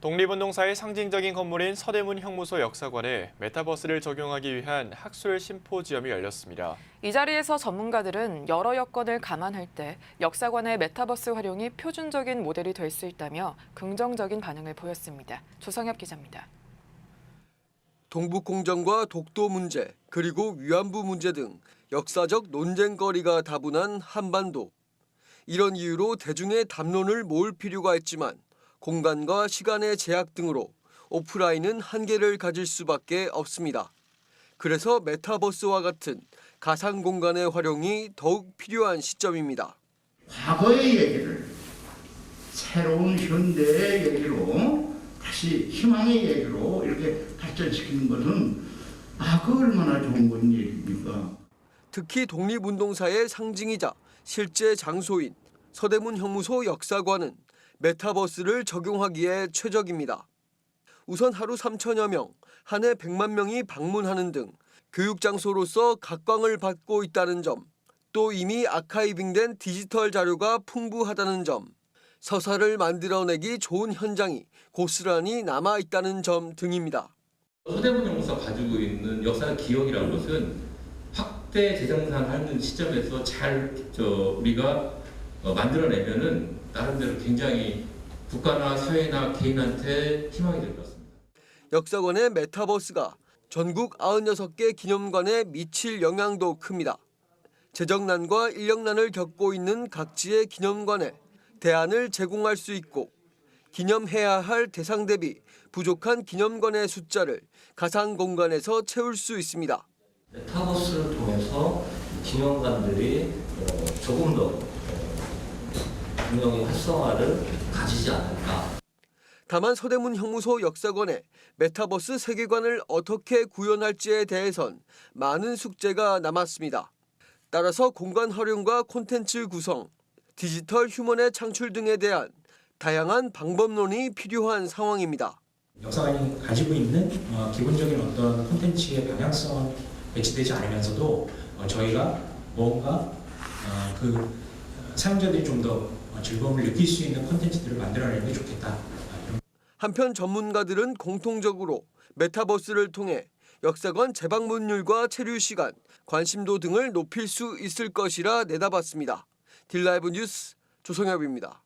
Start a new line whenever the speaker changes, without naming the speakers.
독립운동사의 상징적인 건물인 서대문 형무소 역사관에 메타버스를 적용하기 위한 학술 심포지엄이 열렸습니다.
이 자리에서 전문가들은 여러 여건을 감안할 때 역사관의 메타버스 활용이 표준적인 모델이 될 수 있다며 긍정적인 반응을 보였습니다. 조성엽 기자입니다.
동북공정과 독도 문제, 그리고 위안부 문제 등 역사적 논쟁거리가 다분한 한반도. 이런 이유로 대중의 담론을 모을 필요가 있지만 공간과 시간의 제약 등으로 오프라인은 한계를 가질 수밖에 없습니다. 그래서 메타버스와 같은 가상 공간의 활용이 더욱 필요한 시점입니다.
과거의 얘기를 새로운 현대의 얘기로 다시 희망의 얘기로 이렇게 발전시키는 것은 아, 그 얼마나 좋은 건 얘기입니까?
특히 독립운동사의 상징이자 실제 장소인 서대문 형무소 역사관은 메타버스를 적용하기에 최적입니다. 우선 하루 3천여 명, 한 해 100만 명이 방문하는 등 교육 장소로서 각광을 받고 있다는 점, 또 이미 아카이빙된 디지털 자료가 풍부하다는 점, 서사를 만들어내기 좋은 현장이 고스란히 남아 있다는 점 등입니다.
서대문 연구소가 가지고 있는 역사 기억이라는 것은 확대 재생산하는 시점에서 잘저 우리가 어, 만들어내면은 나름대로 굉장히 국가나 사회나 개인한테 희망이 될 것 같습니다.
역사관의 메타버스가 전국 96개 기념관에 미칠 영향도 큽니다. 재정난과 인력난을 겪고 있는 각지의 기념관에 대안을 제공할 수 있고 기념해야 할 대상 대비 부족한 기념관의 숫자를 가상 공간에서 채울 수 있습니다.
메타버스를 통해서 기념관들이 어, 조금 더 어, 분명히 활성화를 가지지 않을까.
다만 서대문 형무소 역사관에 메타버스 세계관을 어떻게 구현할지에 대해선 많은 숙제가 남았습니다. 따라서 공간 활용과 콘텐츠 구성, 디지털 휴먼의 창출 등에 대한 다양한 방법론이 필요한 상황입니다.
역사관이 가지고 있는 어, 기본적인 어떤 콘텐츠의 방향성은 배치되지 않으면서도 어, 저희가 뭔가 어, 그 어, 사용자들이 좀더 즐거움을 느낄 수 있는 콘텐츠들을 만들어내는 게 좋겠다.
한편 전문가들은 공통적으로 메타버스를 통해 역사관 재방문율과 체류 시간, 관심도 등을 높일 수 있을 것이라 내다봤습니다. 딜라이브 뉴스 조성엽입니다.